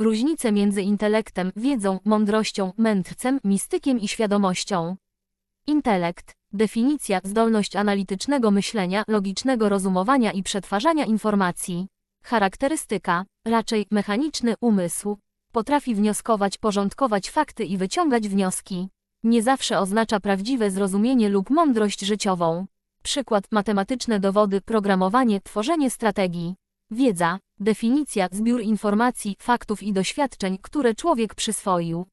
Różnice między intelektem, wiedzą, mądrością, mędrcem, mistykiem i świadomością. Intelekt. Definicja zdolność analitycznego myślenia, logicznego rozumowania i przetwarzania informacji. Charakterystyka raczej mechaniczny umysł. Potrafi wnioskować, porządkować fakty i wyciągać wnioski. Nie zawsze oznacza prawdziwe zrozumienie lub mądrość życiową. Przykład matematyczne dowody, programowanie, tworzenie strategii. Wiedza, definicja, zbiór informacji, faktów i doświadczeń, które człowiek przyswoił.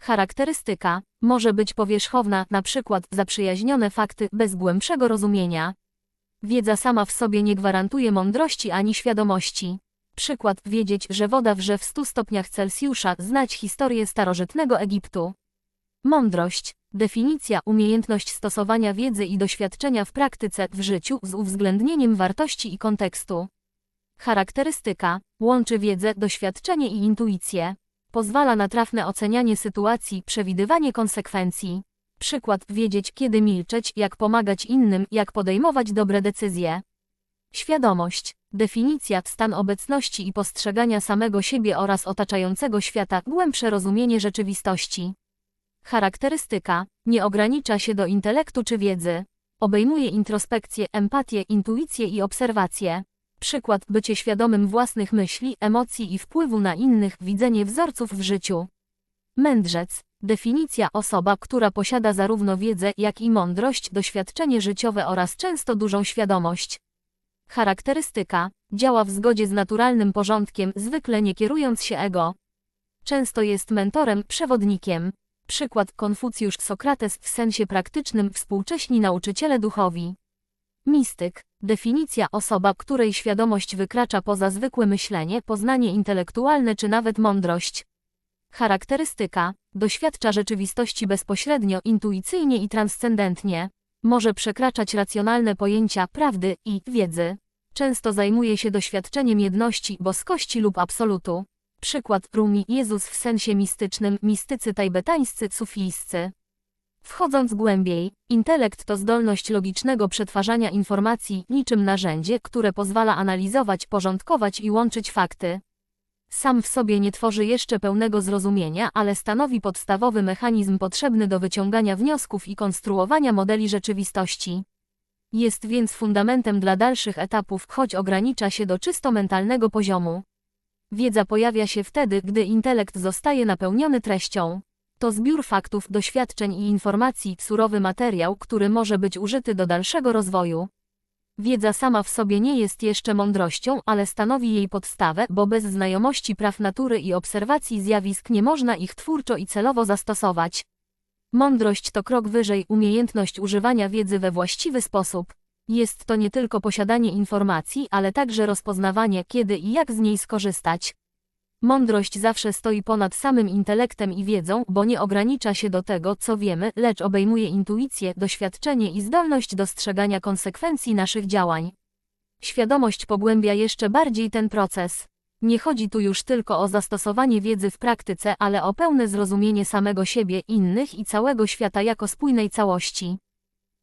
Charakterystyka może być powierzchowna, na przykład zaprzyjaźnione fakty bez głębszego rozumienia. Wiedza sama w sobie nie gwarantuje mądrości ani świadomości. Przykład wiedzieć, że woda wrze w 100 stopniach Celsjusza, znać historię starożytnego Egiptu. Mądrość. Definicja umiejętność stosowania wiedzy i doświadczenia w praktyce, w życiu z uwzględnieniem wartości i kontekstu. Charakterystyka łączy wiedzę, doświadczenie i intuicję. Pozwala na trafne ocenianie sytuacji, przewidywanie konsekwencji. Przykład wiedzieć, kiedy milczeć, jak pomagać innym, jak podejmować dobre decyzje. Świadomość. Definicja, stan obecności i postrzegania samego siebie oraz otaczającego świata, głębsze rozumienie rzeczywistości. Charakterystyka nie ogranicza się do intelektu czy wiedzy. Obejmuje introspekcję, empatię, intuicję i obserwację. Przykład bycie świadomym własnych myśli, emocji i wpływu na innych, widzenie wzorców w życiu. Mędrzec. Definicja osoba, która posiada zarówno wiedzę, jak i mądrość, doświadczenie życiowe oraz często dużą świadomość. Charakterystyka. Działa w zgodzie z naturalnym porządkiem, zwykle nie kierując się ego. Często jest mentorem, przewodnikiem. Przykład Konfucjusz Sokrates w sensie praktycznym współcześni nauczyciele duchowi. Mistyk. Definicja osoba, której świadomość wykracza poza zwykłe myślenie, poznanie intelektualne czy nawet mądrość. Charakterystyka. Doświadcza rzeczywistości bezpośrednio, intuicyjnie i transcendentnie. Może przekraczać racjonalne pojęcia prawdy i wiedzy. Często zajmuje się doświadczeniem jedności, boskości lub absolutu. Przykład Rumi Jezus w sensie mistycznym, mistycy tajbetańscy, sufijscy. Wchodząc głębiej, intelekt to zdolność logicznego przetwarzania informacji, niczym narzędzie, które pozwala analizować, porządkować i łączyć fakty. Sam w sobie nie tworzy jeszcze pełnego zrozumienia, ale stanowi podstawowy mechanizm potrzebny do wyciągania wniosków i konstruowania modeli rzeczywistości. Jest więc fundamentem dla dalszych etapów, choć ogranicza się do czysto mentalnego poziomu. Wiedza pojawia się wtedy, gdy intelekt zostaje napełniony treścią. To zbiór faktów, doświadczeń i informacji, surowy materiał, który może być użyty do dalszego rozwoju. Wiedza sama w sobie nie jest jeszcze mądrością, ale stanowi jej podstawę, bo bez znajomości praw natury i obserwacji zjawisk nie można ich twórczo i celowo zastosować. Mądrość to krok wyżej, umiejętność używania wiedzy we właściwy sposób. Jest to nie tylko posiadanie informacji, ale także rozpoznawanie, kiedy i jak z niej skorzystać. Mądrość zawsze stoi ponad samym intelektem i wiedzą, bo nie ogranicza się do tego, co wiemy, lecz obejmuje intuicję, doświadczenie i zdolność dostrzegania konsekwencji naszych działań. Świadomość pogłębia jeszcze bardziej ten proces. Nie chodzi tu już tylko o zastosowanie wiedzy w praktyce, ale o pełne zrozumienie samego siebie, innych i całego świata jako spójnej całości.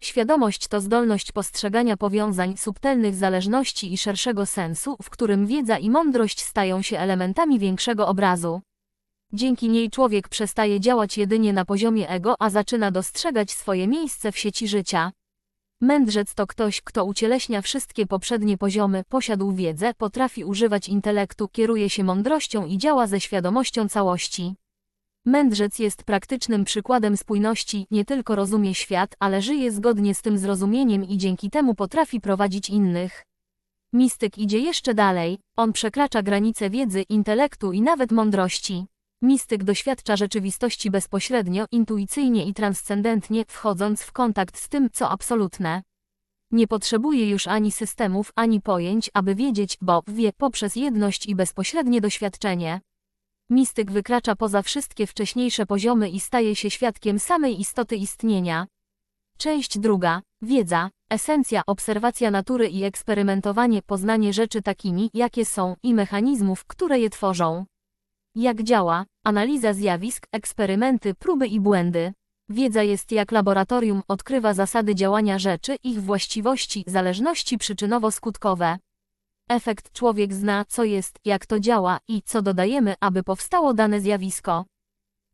Świadomość to zdolność postrzegania powiązań, subtelnych zależności i szerszego sensu, w którym wiedza i mądrość stają się elementami większego obrazu. Dzięki niej człowiek przestaje działać jedynie na poziomie ego, a zaczyna dostrzegać swoje miejsce w sieci życia. Mędrzec to ktoś, kto ucieleśnia wszystkie poprzednie poziomy, posiadł wiedzę, potrafi używać intelektu, kieruje się mądrością i działa ze świadomością całości. Mędrzec jest praktycznym przykładem spójności, nie tylko rozumie świat, ale żyje zgodnie z tym zrozumieniem i dzięki temu potrafi prowadzić innych. Mistyk idzie jeszcze dalej, on przekracza granice wiedzy, intelektu i nawet mądrości. Mistyk doświadcza rzeczywistości bezpośrednio, intuicyjnie i transcendentnie, wchodząc w kontakt z tym, co absolutne. Nie potrzebuje już ani systemów, ani pojęć, aby wiedzieć, bo wie poprzez jedność i bezpośrednie doświadczenie. Mistyk wykracza poza wszystkie wcześniejsze poziomy i staje się świadkiem samej istoty istnienia. Część druga. Wiedza, esencja, obserwacja natury i eksperymentowanie, poznanie rzeczy takimi, jakie są i mechanizmów, które je tworzą. Jak działa, analiza zjawisk, eksperymenty, próby i błędy. Wiedza jest jak laboratorium, odkrywa zasady działania rzeczy, ich właściwości, zależności przyczynowo-skutkowe. Efekt człowiek zna, co jest, jak to działa i co dodajemy, aby powstało dane zjawisko.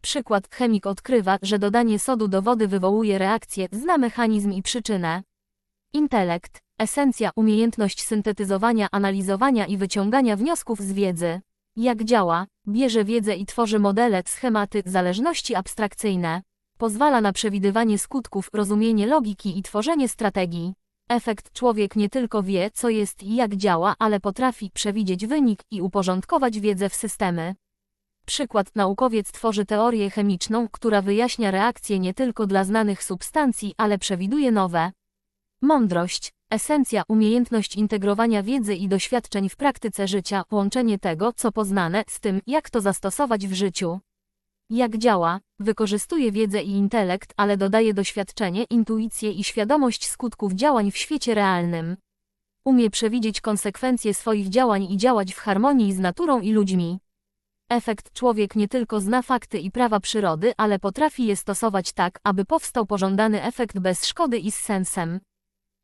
Przykład chemik odkrywa, że dodanie sodu do wody wywołuje reakcję, zna mechanizm i przyczynę. Intelekt, esencja, umiejętność syntetyzowania, analizowania i wyciągania wniosków z wiedzy. Jak działa? Bierze wiedzę i tworzy modele, schematy, zależności abstrakcyjne. Pozwala na przewidywanie skutków, rozumienie logiki i tworzenie strategii. Efekt człowiek nie tylko wie, co jest i jak działa, ale potrafi przewidzieć wynik i uporządkować wiedzę w systemy. Przykład naukowiec tworzy teorię chemiczną, która wyjaśnia reakcje nie tylko dla znanych substancji, ale przewiduje nowe. Mądrość, esencja, umiejętność integrowania wiedzy i doświadczeń w praktyce życia, łączenie tego, co poznane, z tym, jak to zastosować w życiu. Jak działa? Wykorzystuje wiedzę i intelekt, ale dodaje doświadczenie, intuicję i świadomość skutków działań w świecie realnym. Umie przewidzieć konsekwencje swoich działań i działać w harmonii z naturą i ludźmi. Efekt człowiek nie tylko zna fakty i prawa przyrody, ale potrafi je stosować tak, aby powstał pożądany efekt bez szkody i z sensem.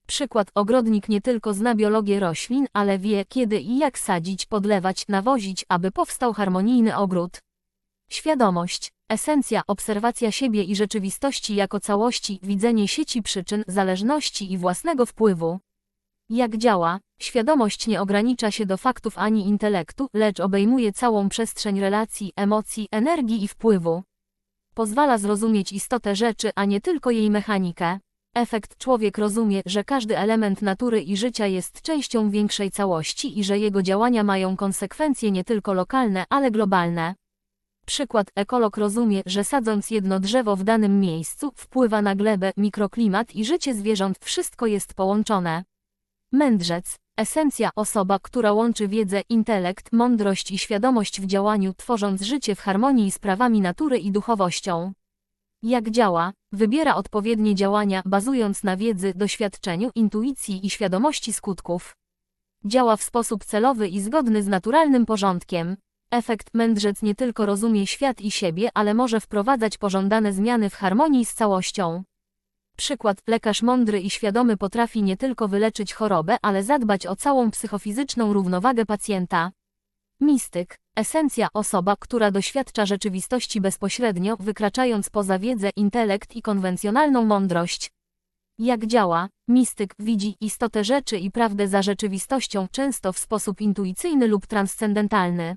Przykład ogrodnik nie tylko zna biologię roślin, ale wie, kiedy i jak sadzić, podlewać, nawozić, aby powstał harmonijny ogród. Świadomość, esencja, obserwacja siebie i rzeczywistości jako całości, widzenie sieci przyczyn, zależności i własnego wpływu. Jak działa? Świadomość nie ogranicza się do faktów ani intelektu, lecz obejmuje całą przestrzeń relacji, emocji, energii i wpływu. Pozwala zrozumieć istotę rzeczy, a nie tylko jej mechanikę. Efekt człowiek rozumie, że każdy element natury i życia jest częścią większej całości i że jego działania mają konsekwencje nie tylko lokalne, ale globalne. Przykład ekolog rozumie, że sadząc jedno drzewo w danym miejscu, wpływa na glebę, mikroklimat i życie zwierząt, wszystko jest połączone. Mędrzec, esencja osoba, która łączy wiedzę, intelekt, mądrość i świadomość w działaniu, tworząc życie w harmonii z prawami natury i duchowością. Jak działa? Wybiera odpowiednie działania, bazując na wiedzy, doświadczeniu, intuicji i świadomości skutków. Działa w sposób celowy i zgodny z naturalnym porządkiem. Efekt mędrzec nie tylko rozumie świat i siebie, ale może wprowadzać pożądane zmiany w harmonii z całością. Przykład, lekarz mądry i świadomy potrafi nie tylko wyleczyć chorobę, ale zadbać o całą psychofizyczną równowagę pacjenta. Mistyk, esencja osoba, która doświadcza rzeczywistości bezpośrednio, wykraczając poza wiedzę, intelekt i konwencjonalną mądrość. Jak działa? Mistyk widzi istotę rzeczy i prawdę za rzeczywistością, często w sposób intuicyjny lub transcendentalny.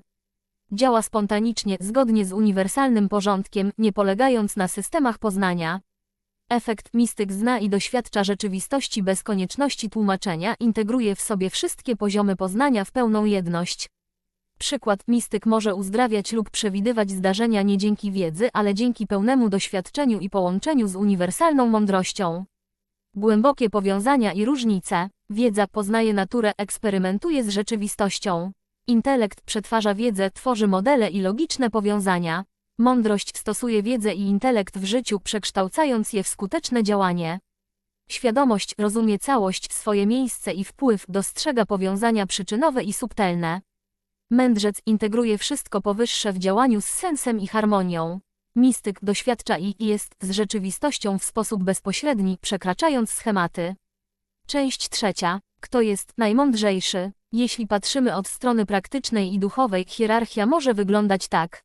Działa spontanicznie, zgodnie z uniwersalnym porządkiem, nie polegając na systemach poznania. Efekt mistyk zna i doświadcza rzeczywistości bez konieczności tłumaczenia, integruje w sobie wszystkie poziomy poznania w pełną jedność. Przykład mistyk może uzdrawiać lub przewidywać zdarzenia nie dzięki wiedzy, ale dzięki pełnemu doświadczeniu i połączeniu z uniwersalną mądrością. Głębokie powiązania i różnice. Wiedza poznaje naturę, eksperymentuje z rzeczywistością. Intelekt przetwarza wiedzę, tworzy modele i logiczne powiązania. Mądrość stosuje wiedzę i intelekt w życiu, przekształcając je w skuteczne działanie. Świadomość rozumie całość, swoje miejsce i wpływ, dostrzega powiązania przyczynowe i subtelne. Mędrzec integruje wszystko powyższe w działaniu z sensem i harmonią. Mistyk doświadcza i jest z rzeczywistością w sposób bezpośredni, przekraczając schematy. Część trzecia. Kto jest najmądrzejszy? Jeśli patrzymy od strony praktycznej i duchowej, hierarchia może wyglądać tak.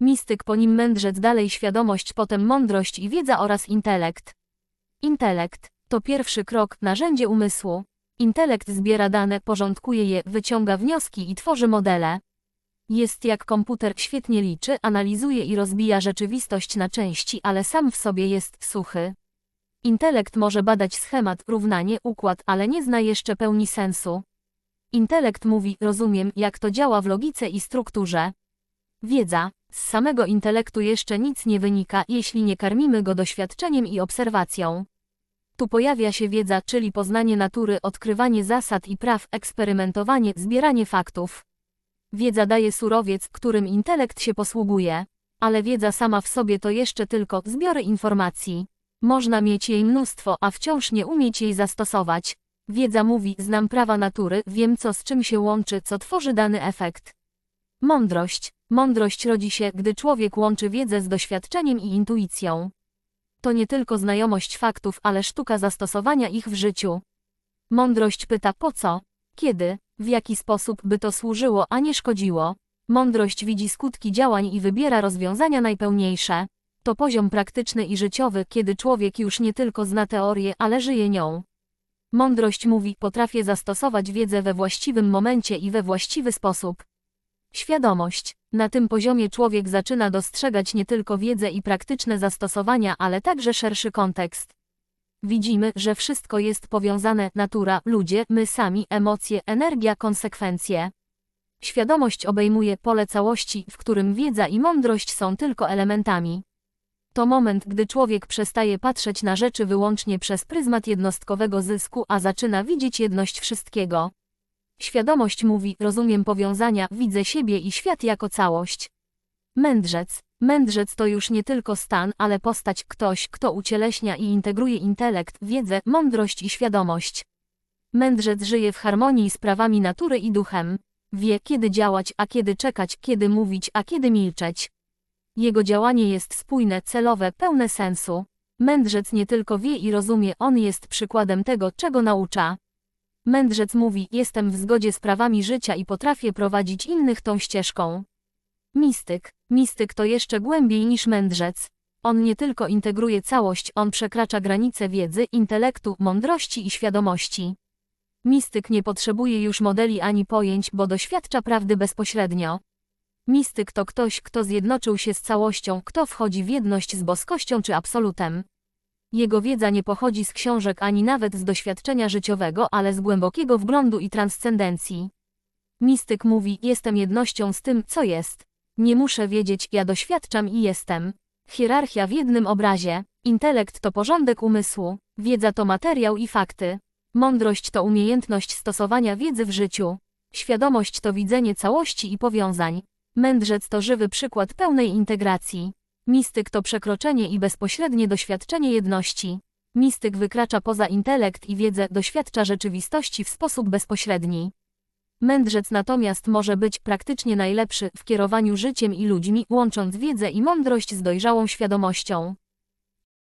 Mistyk po nim mędrzec dalej świadomość, potem mądrość i wiedza oraz intelekt. Intelekt to pierwszy krok, narzędzie umysłu. Intelekt zbiera dane, porządkuje je, wyciąga wnioski i tworzy modele. Jest jak komputer, świetnie liczy, analizuje i rozbija rzeczywistość na części, ale sam w sobie jest suchy. Intelekt może badać schemat, równanie, układ, ale nie zna jeszcze pełni sensu. Intelekt mówi, rozumiem, jak to działa w logice i strukturze. Wiedza, z samego intelektu jeszcze nic nie wynika, jeśli nie karmimy go doświadczeniem i obserwacją. Tu pojawia się wiedza, czyli poznanie natury, odkrywanie zasad i praw, eksperymentowanie, zbieranie faktów. Wiedza daje surowiec, którym intelekt się posługuje. Ale wiedza sama w sobie to jeszcze tylko zbiory informacji. Można mieć jej mnóstwo, a wciąż nie umieć jej zastosować. Wiedza mówi, znam prawa natury, wiem co z czym się łączy, co tworzy dany efekt. Mądrość. Mądrość rodzi się, gdy człowiek łączy wiedzę z doświadczeniem i intuicją. To nie tylko znajomość faktów, ale sztuka zastosowania ich w życiu. Mądrość pyta po co? Kiedy, w jaki sposób by to służyło, a nie szkodziło. Mądrość widzi skutki działań i wybiera rozwiązania najpełniejsze. To poziom praktyczny i życiowy, kiedy człowiek już nie tylko zna teorię, ale żyje nią. Mądrość mówi, potrafię zastosować wiedzę we właściwym momencie i we właściwy sposób. Świadomość. Na tym poziomie człowiek zaczyna dostrzegać nie tylko wiedzę i praktyczne zastosowania, ale także szerszy kontekst. Widzimy, że wszystko jest powiązane natura, ludzie, my sami, emocje, energia, konsekwencje. Świadomość obejmuje pole całości, w którym wiedza i mądrość są tylko elementami. To moment, gdy człowiek przestaje patrzeć na rzeczy wyłącznie przez pryzmat jednostkowego zysku, a zaczyna widzieć jedność wszystkiego. Świadomość mówi, rozumiem powiązania, widzę siebie i świat jako całość. Mędrzec. Mędrzec to już nie tylko stan, ale postać, ktoś, kto ucieleśnia i integruje intelekt, wiedzę, mądrość i świadomość. Mędrzec żyje w harmonii z prawami natury i duchem. Wie, kiedy działać, a kiedy czekać, kiedy mówić, a kiedy milczeć. Jego działanie jest spójne, celowe, pełne sensu. Mędrzec nie tylko wie i rozumie, on jest przykładem tego, czego naucza. Mędrzec mówi, jestem w zgodzie z prawami życia i potrafię prowadzić innych tą ścieżką. Mistyk. Mistyk to jeszcze głębiej niż mędrzec. On nie tylko integruje całość, on przekracza granice wiedzy, intelektu, mądrości i świadomości. Mistyk nie potrzebuje już modeli ani pojęć, bo doświadcza prawdy bezpośrednio. Mistyk to ktoś, kto zjednoczył się z całością, kto wchodzi w jedność z boskością czy absolutem. Jego wiedza nie pochodzi z książek ani nawet z doświadczenia życiowego, ale z głębokiego wglądu i transcendencji. Mistyk mówi, jestem jednością z tym, co jest. Nie muszę wiedzieć, ja doświadczam i jestem. Hierarchia w jednym obrazie. Intelekt to porządek umysłu. Wiedza to materiał i fakty. Mądrość to umiejętność stosowania wiedzy w życiu. Świadomość to widzenie całości i powiązań. Mędrzec to żywy przykład pełnej integracji. Mistyk to przekroczenie i bezpośrednie doświadczenie jedności. Mistyk wykracza poza intelekt i wiedzę, doświadcza rzeczywistości w sposób bezpośredni. Mędrzec natomiast może być praktycznie najlepszy w kierowaniu życiem i ludźmi, łącząc wiedzę i mądrość z dojrzałą świadomością.